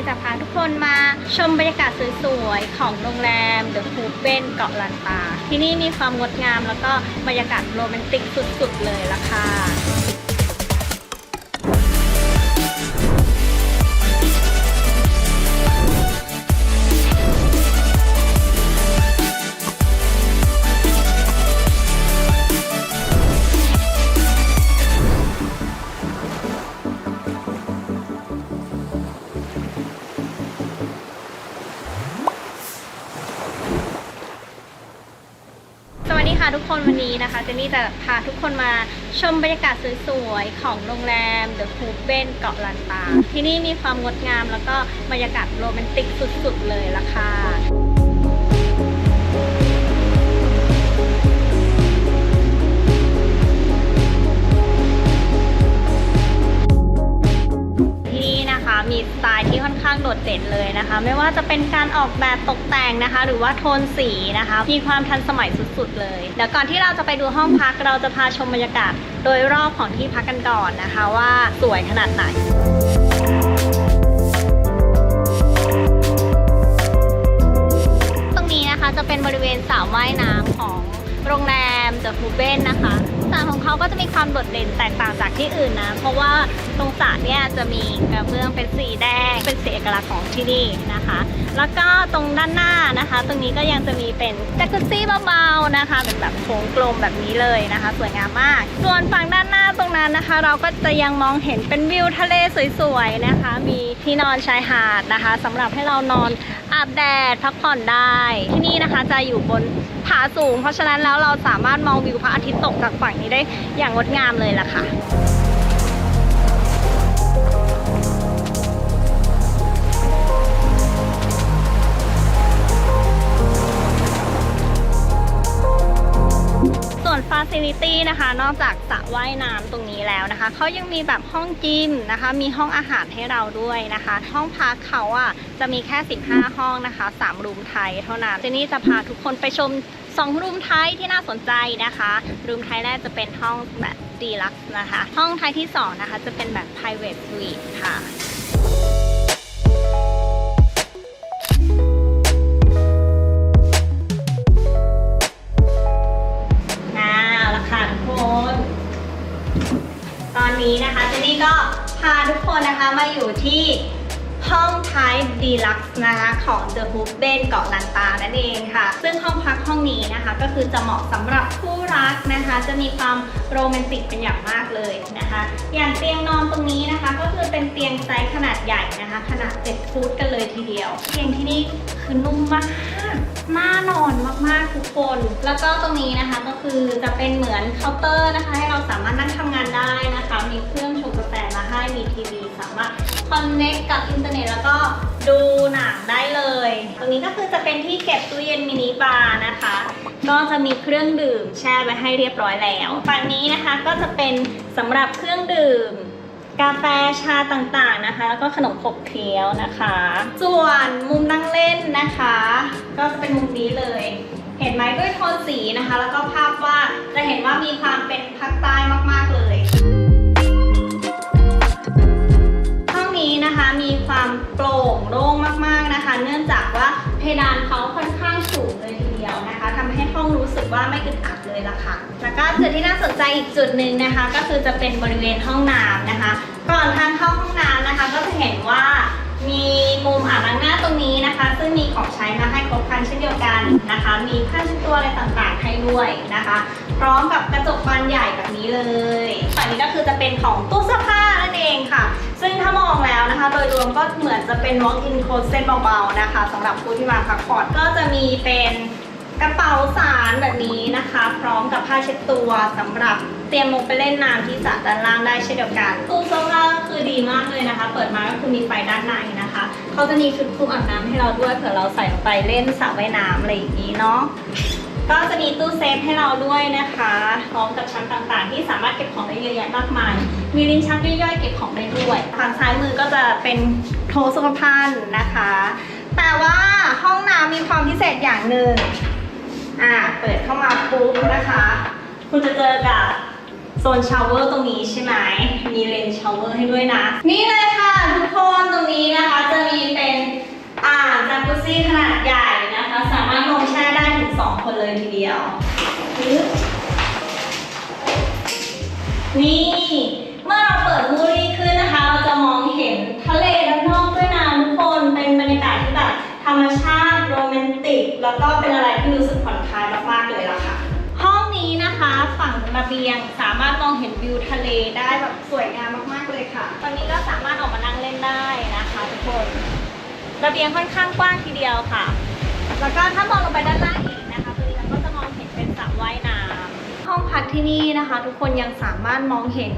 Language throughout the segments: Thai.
่จะพาทุกคนมาชมบรรยากาศสวยๆ ของโรงแรมเดอะคูเ e นเกาะลันตา ที่นี่มีความงดงามแล้วก็บรรยากาศโรแมนติกสุดๆเลยล่ะค่ะ ค่ะทุกคนวันนี้นะคะเจนนี่จะพาทุกคนมาชมบรรยากาศสวยๆ ของโรงแรมเดอะคูเ e นเกาะลันตา ที่นี่มีความงดงามแล้วก็บรรยากาศโรแมนติกสุดๆเลยล่ะค่ะ โดดเด่นเลยนะคะ ไม่ว่าจะเป็นการออกแบบตกแต่งนะคะ หรือว่าโทนสีนะคะ มีความทันสมัยสุดๆเลยเดี๋ยวก่อนที่เราจะไปดูห้องพักเราจะพาชมบรรยากาศโดยรอบของที่พักกันก่อนนะคะ ว่าสวยขนาดไหนตรงนี้นะคะจะเป็นบริเวณสระว่ายน้ำของโรงแรมเดอะฮูเบนนะคะ เขาก็จะมีความโดดเด่นแตกต่างจากที่อื่นนะ เพราะว่าตรงสระเนี่ยจะมีกระเบื้องเป็นสีแดง เป็นสีเอกลักษณ์ของที่นี่นะคะ แล้วก็ตรงด้านหน้านะคะ ตรงนี้ก็ยังจะมีเป็นจักรุซี่เบาๆนะคะ เป็นแบบโค้งกลมแบบนี้เลยนะคะ สวยงามมาก ส่วนฝั่งด้านหน้าตรงนั้นนะคะ เราก็จะยังมองเห็นเป็นวิวทะเลสวยๆนะคะ มีที่นอนชายหาดนะคะสำหรับให้เรานอนอาบแดดพักผ่อนได้ ที่นี่นะคะจะอยู่บน ผาสูง เพราะฉะนั้นแล้วเราสามารถมองวิวพระอาทิตย์ตกจากฝั่งนี้ได้อย่างงดงามเลยล่ะค่ะ วนฟ a ซิลิตี้นะคะ นอกจากสระว่ายน้ำตรงนี้แล้วนะคะ เขายังมีแบบห้องจิมนะคะ มีห้องอาหารให้เราด้วยนะคะ ห้องพักเขาอะจะมีแค่ 15 ห้องนะคะ3รูมไทยเท่านั้นเจนนี่จะพาทุกคนไปชม 2 รูมไทยที่น่าสนใจนะคะ รูมไทยแรกจะเป็นห้องแบบดีลักซ์นะคะ ห้องไทยที่ 2 นะคะ จะเป็นแบบ private suite ค่ะ นี้นะคะเจนนี่ก็พาทุกคนนะคะมาอยู่ที่ ห้องไทป์ดีลักซ์นะคะของ The Hoop b e n เกาะลันตานั่นเองค่ะ ซึ่งห้องพักห้องนี้นะคะ ก็คือจะเหมาะสำหรับคู่รักนะคะ จะมีความโรแมนติกเป็นอย่างมากเลยนะคะ อย่างเตียงนอนตรงนี้นะคะ ก็คือเป็นเตียงไซส์ขนาดใหญ่นะคะ ขนาด 7 ฟุตกันเลยทีเดียว เตียงที่นี่คือนุ่มมากน่านอนมากๆทุกคน แล้วก็ตรงนี้นะคะก็คือจะเป็นเหมือนเคาน์เตอร์นะคะ ให้เราสามารถนั่งทำงานได้นะคะ มีเครื่องชงกาแฟมาให้มีทีวี สามารถคอนเน็กกับอินเทอร์เน็ตแล้วก็ดูหนังได้เลย ตรงนี้ก็คือจะเป็นที่เก็บตู้เย็นมินิบาร์นะคะ ก็จะมีเครื่องดื่มแช่ไว้ให้เรียบร้อยแล้วฝั่งนี้นะคะก็จะเป็นสำหรับเครื่องดื่มกาแฟชาต่างๆนะคะ แล้วก็ขนมขบเคี้ยวนะคะ ส่วนมุมนั่งเล่นนะคะ ก็จะเป็นมุมนี้เลย เห็นไหมด้วยโทนสีนะคะ แล้วก็ภาพวาดจะเห็นว่ามีความเป็นภาคใต้ อว่าไม่อึดอัดเลยล่ะค่ะ แล้วก็จุดที่น่าสนใจอีกจุดหนึ่งนะคะ ก็คือจะเป็นบริเวณห้องน้ำนะคะ ก่อนทางเข้าห้องน้ำนะคะ ก็จะเห็นว่ามีมุมอ่างล้างหน้าตรงนี้นะคะ ซึ่งมีของใช้มาให้ครบครันเช่นเดียวกันนะคะ มีผ้าเช็ดตัวอะไรต่างๆให้ด้วยนะคะ พร้อมกับกระจกบานใหญ่แบบนี้เลยฝั่งนี้ก็คือจะเป็นของตู้เสื้อผ้านั่นเองค่ะ ซึ่งถ้ามองแล้วนะคะ โดยรวมก็เหมือนจะเป็น walk-in closet เบาๆนะคะสำหรับผู้ที่มาพักผ่อนก็จะมีเป็น กระเป๋าสารแบบนี้นะคะ พร้อมกับผ้าเช็ดตัวสำหรับเตรียมลงไปเล่นน้ำที่สระด้านล่างได้เช่นเดียวกันตู้เสื้อผ้าก็คือดีมากเลยนะคะ เปิดมาก็คือมีไฟด้านในนะคะเขาจะมีชุดคลุมอาบน้ำให้เราด้วยเผื่อเราใส่ลงไปเล่นสระว่ายน้ำอะไรอย่างนี้เนาะก็จะมีตู้เซฟให้เราด้วยนะคะ พร้อมกับชั้นต่างๆ ที่สามารถเก็บของได้เยอะแยะมากมาย มีลิ้นชักย่อยๆเก็บของได้ด้วยทางซ้ายมือก็จะเป็นโถสุขภัณฑ์นะคะ แต่ว่าห้องน้ำมีความพิเศษอย่างหนึ่ง อ่าเปิดเข้ามาปุ๊บนะคะ คุณจะเจอกับโซนชาวเวอร์ตรงนี้ใช่ไหม มีเลนชาวเวอร์ให้ด้วยนะ นี่เลยค่ะทุกคนตรงนี้นะคะ จะมีเป็นอ่างจากุซี่ขนาดใหญ่นะคะ สามารถลงแช่ได้ถึง 2 คนเลยทีเดียว นี่ เมื่อเราเปิดมูรี่ขึ้นนะคะ เราจะมอง ติกแล้วก็เป็นอะไรที่รู้สึกผ่อนคลายมากๆเลยล่ะค่ะ ห้องนี้นะคะฝั่งระเบียงสามารถมองเห็นวิวทะเลได้แบบสวยงามมากๆเลยค่ะ ตอนนี้ก็สามารถออกมานั่งเล่นได้นะคะทุกคน ระเบียงค่อนข้างกว้างทีเดียวค่ะ แล้วก็ถ้ามองลงไปด้านล่างอีกนะคะตรงนี้เราก็จะมองเห็นเป็นสระว่ายน้ำห้องพักที่นี่นะคะ ทุกคนยังสามารถมองเห็น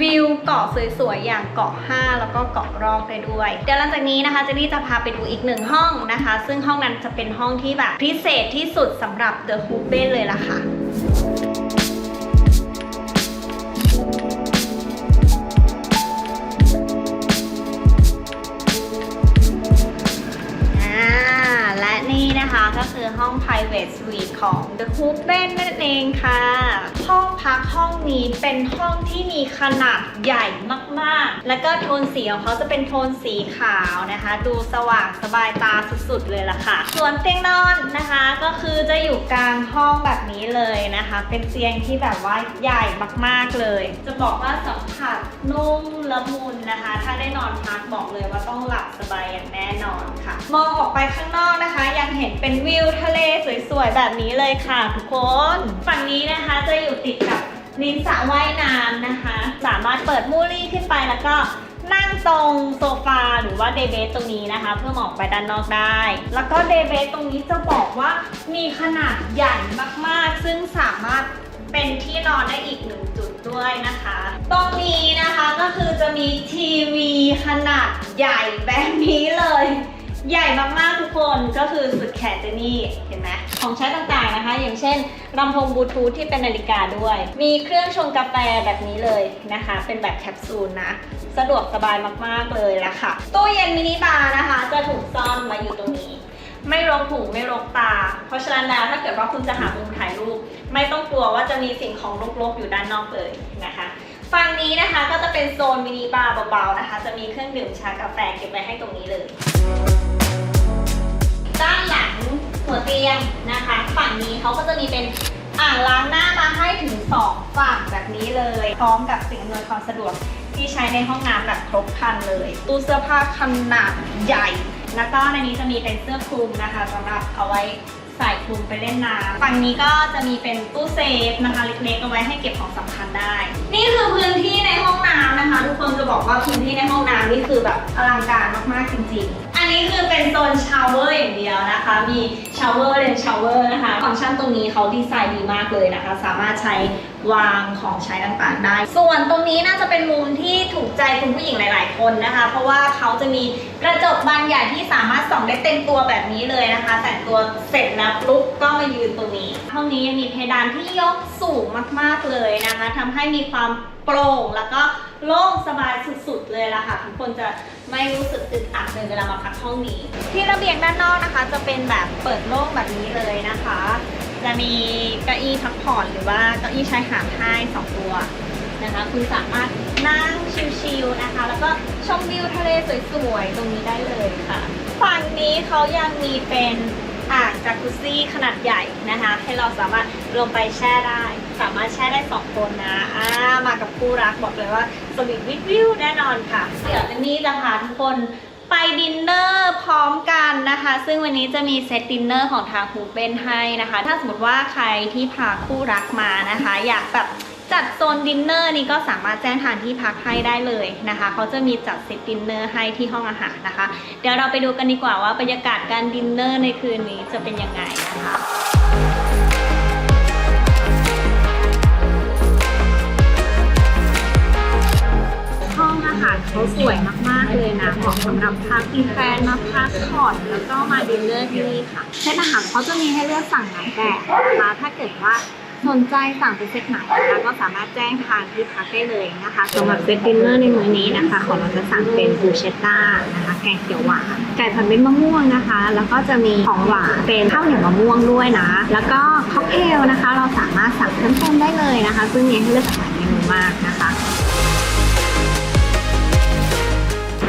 วิวเกาะสวยๆ อย่างเกาะ 5 แล้วก็เกาะรอกได้ด้วย เดี๋ยวหลังจากนี้นะคะเจนนี่จะพาไปดูอีกหนึ่งห้องนะคะ ซึ่งห้องนั้นจะเป็นห้องที่แบบพิเศษที่สุดสำหรับ The h o o p e n เลยล่ะค่ะอ่าและนี่นะคะก็คือห้อง private suite ของ The Hoop Ben นั่นเองค่ะห้องพักห้องนี้เป็นห้องที่มีขนาดใหญ่มากๆ แล้วก็โทนสีของเขาจะเป็นโทนสีขาวนะคะ ดูสว่างสบายตาสุดๆเลยล่ะค่ะ ส่วนเตียงนอนนะคะ ก็คือจะอยู่กลางห้องแบบนี้เลยนะคะ เป็นเตียงที่แบบว่าใหญ่มากๆเลย จะบอกว่าสัมผัสนุ่มละมุนนะคะ ถ้าได้นอนพักบอกเลยว่าต้องหลับสบายอย่างแน่นอนค่ะ มองออกไปข้างนอกนะคะ ยังเห็นเป็นวิวทะเลสวยๆแบบนี้เลยค่ะ ทุกคน ฝั่งนี้นะคะจะอยู่ติดกับริมสระว่ายน้ำนะคะ สามารถเปิดมูลี่ขึ้นไปแล้วก็นั่งตรงโซฟาหรือว่าเดย์เบสตรงนี้นะคะ เพื่อมองไปด้านนอกได้ แล้วก็เดย์เบสตรงนี้จะบอกว่ามีขนาดใหญ่มากๆ ซึ่งสามารถเป็นที่นอนได้อีกหนึ่งจุดด้วยนะคะ ตรงนี้นะคะก็คือจะมีทีวีขนาดใหญ่แบบนี้เลย ใหญ่มากๆทุกคนก็คือสุดแขนเจนี่เห็นไหมของใช้ต่างๆนะคะ อย่างเช่นลำโพงบลูทูธที่เป็นนาฬิกาด้วย มีเครื่องชงกาแฟแบบนี้เลยนะคะ เป็นแบบแคปซูลนะ สะดวกสบายมากๆเลยละค่ะตู้เย็นมินิบาร์นะคะ จะถูกซ่อนมาอยู่ตรงนี้ ไม่รกหูไม่รกตา เพราะฉะนั้นแล้วถ้าเกิดว่าคุณจะหามุมถ่ายรูป ไม่ต้องกลัวว่าจะมีสิ่งของรกๆอยู่ด้านนอกเลยนะคะฝั่งนี้นะคะก็จะเป็นโซนมินิบาร์เบาๆนะคะ จะมีเครื่องดื่มชากาแฟเก็บไว้ให้ตรงนี้เลย ด้านหลังหัวเตียงนะคะ ฝั่งนี้เขาก็จะมีเป็นอ่างล้างหน้ามาให้ถึงสองฝั่งแบบนี้เลย พร้อมกับสิ่งอำนวยความสะดวกที่ใช้ในห้องน้ำแบบครบครันเลย ตู้เสื้อผ้าขนาดใหญ่ แล้วก็ในนี้จะมีเป็นเสื้อคลุมนะคะสำหรับเอาไว้ใส่คลุมไปเล่นน้ำฝั่งนี้ก็จะมีเป็นตู้เซฟนะคะเล็กๆเอาไว้ให้เก็บของสำคัญได้ นี่คือพื้นที่ในห้องน้ำนะคะ ทุกคนจะบอกว่าพื้นที่ในห้องน้ำนี่คือแบบอลังการมากๆจริงๆอั นี้คือเป็นโซนชาวเวอร์อย่างเดียวนะคะ มีชาวเวอร์เลนชาวเวอร์นะคะ ฟังก์ชันตรงนี้เขาดีไซน์ดีมากเลยนะคะ สามารถใช้วางของใช้ต่างๆได้ ส่วนตรงนี้น่าจะเป็นมุมที่ถูกใจคุณผู้หญิงหลาย ๆ คนนะคะ เพราะว่าเขาจะมีกระจกบานใหญ่ที่สามารถส่องได้เต็มตัวแบบนี้เลยนะคะ แต่งตัวเสร็จแล้วปุ๊บก็มายืนตรงนี้ ห้องนี้ยังมีเพดานที่ยกสูงมากๆเลยนะคะทำให้มีความโปร่งแล้วก็โล่งสบายสุดๆเลยล่ะค่ะ ทุกคนจะไม่รู้สึกอึดอัดเลยเวลามาพักห้องนี้ ที่ระเบียงด้านนอกนะคะ จะเป็นแบบเปิดโล่งแบบนี้เลยนะคะ จะมีเก้าอี้พักผ่อนหรือว่าเก้าอี้ชายหาดให้สองตัวนะคะ คุณสามารถนั่งชิลๆนะคะ แล้วก็ชมวิวทะเลสวยๆตรงนี้ได้เลยค่ะฝั่งนี้เขายังมีเป็นอ่างจากุซซี่ขนาดใหญ่นะคะ ให้เราสามารถลงไปแช่ได้ สามารถแช่ได้สองคนนะอ่ามากับคู่รักบอกเลยว่าสวีทวิดวิวแน่นอนค่ะเดี๋ยวนนี่จะพาทุกคนไปดินเนอร์พร้อมกันนะคะ ซึ่งวันนี้จะมีเซตดินเนอร์ของทางฮูเปนให้นะคะ ถ้าสมมติว่าใครที่พาคู่รักมานะคะ อยากแบบจัดโซนดินเนอร์นี้ก็สามารถแจ้งทางที่พักให้ได้เลยนะคะ เขาจะมีจัดเซตดินเนอร์ให้ที่ห้องอาหารนะคะ เดี๋ยวเราไปดูกันดีกว่าว่าบรรยากาศการดินเนอร์ในคืนนี้จะเป็นยังไงนะคะะสำหรับพามีแฟนมาพักผ่อนแล้วก็มาดินเนอร์ที่นี่ค่ะเซตอาหารเขาจะมีให้เลือกสั่งหลายแบบนะคะถ้าเกิดว่าสนใจสั่งเป็นเซตไหนนะคะก็สามารถแจ้งทางที่พักได้เลยนะคะสำหรับเซตดินเนอร์ในมื้อนี้นะคะ ของเราจะสั่งเป็นบูเชตต้านะคะแกงเขียวหวานไก่ผัดเม็ดมะม่วงนะคะ แล้วก็จะมีของหวานเป็นข้าวเหนียวมะม่วงด้วยนะ แล้วก็ค็อกเทลนะคะ เราสามารถสั่งเพิ่มเติมได้เลยนะคะ ซึ่งมีให้เลือกหลายเมนูมากนะคะ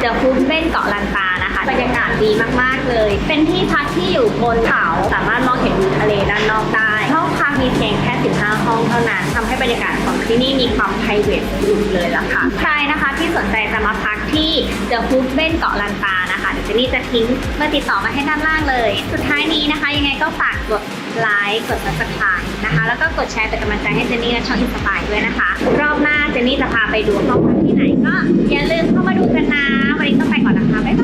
เดอะฟูดเว่นเกาะลันตานะคะบรรยากาศดีมากๆเลย เป็นที่พักที่อยู่บนเขาสามารถมองเห็นวิวทะเลด้านนอกได้ห้องพักมีเพียงแค่ 15 ห้องเท่านั้นทำให้บรรยากาศของที่นี่มีความ p r i v a t สุดเลยล่ะค่ะใครนะคะที่สนใจจะมาพักที่เดอะฟูดเว่นเกาะลันตานะคะเดี๋ยวเจนี่จะทิ้งเบอร์ติดต่อมาให้ด้านล่างเลย สุดท้ายนี้นะคะ ยังไงก็ฝากกด ไลค์กด subscribe นะคะ แล้วก็กดแชร์เป็นกำลังใจให้เจนนี่และช่องอินสปายด้วยนะคะ รอบหน้าเจนนี่จะพาไปดูห้องพักที่ไหนก็อย่าลืมเข้ามาดูกันนะ วันนี้ต้องไปก่อนนะคะ บ๊ายบาย